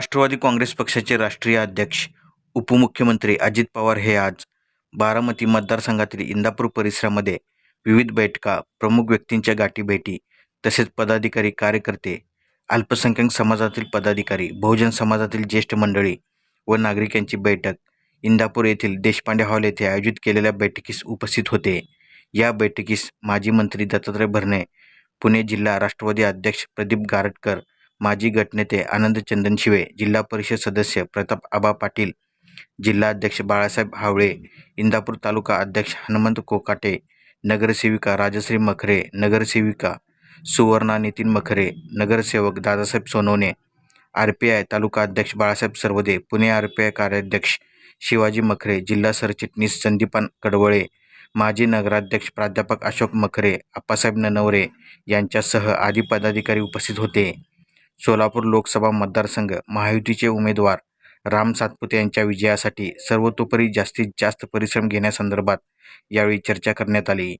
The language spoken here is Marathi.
राष्ट्रवादी काँग्रेस पक्षाचे राष्ट्रीय अध्यक्ष उपमुख्यमंत्री अजित पवार हे आज बारामती मतदारसंघातील इंदापूर परिसरामध्ये विविध बैठका प्रमुख व्यक्तींच्या गाठीभेटी तसेच पदाधिकारी कार्यकर्ते अल्पसंख्याक समाजातील पदाधिकारी बहुजन समाजातील ज्येष्ठ मंडळी व नागरिकांची बैठक इंदापूर येथील देशपांडे हॉल येथे आयोजित केलेल्या बैठकीस उपस्थित होते. या बैठकीस माजी मंत्री दत्तात्रय भरणे पुणे जिल्हा राष्ट्रवादी अध्यक्ष प्रदीप गारटकर माजी गटनेते आनंदचंदन शिवे जिल्हा परिषद सदस्य प्रताप आबा पाटील जिल्हाध्यक्ष बाळासाहेब हावळे इंदापूर तालुका अध्यक्ष हनुमंत कोकाटे नगरसेविका राजश्री मखरे नगरसेविका सुवर्णा नितीन मखरे नगरसेवक Dadasaheb Sonawane R P I taluka अध्यक्ष Balasaheb Sarvade Pune R P I कार्याध्यक्ष शिवाजी मखरे जिल्हा सरचिटणीस संदीपान कडवळे माजी नगराध्यक्ष प्राध्यापक अशोक मखरे आप्पासाहेब ननवरे यांच्यासह आदी पदाधिकारी उपस्थित होते. सोलापूर लोकसभा मतदारसंघ महायुतीचे उमेदवार राम सातपुते यांच्या विजयासाठी सर्वतोपरी जास्तीत जास्त परिश्रम घेण्यासंदर्भात यावेळी चर्चा करण्यात आली.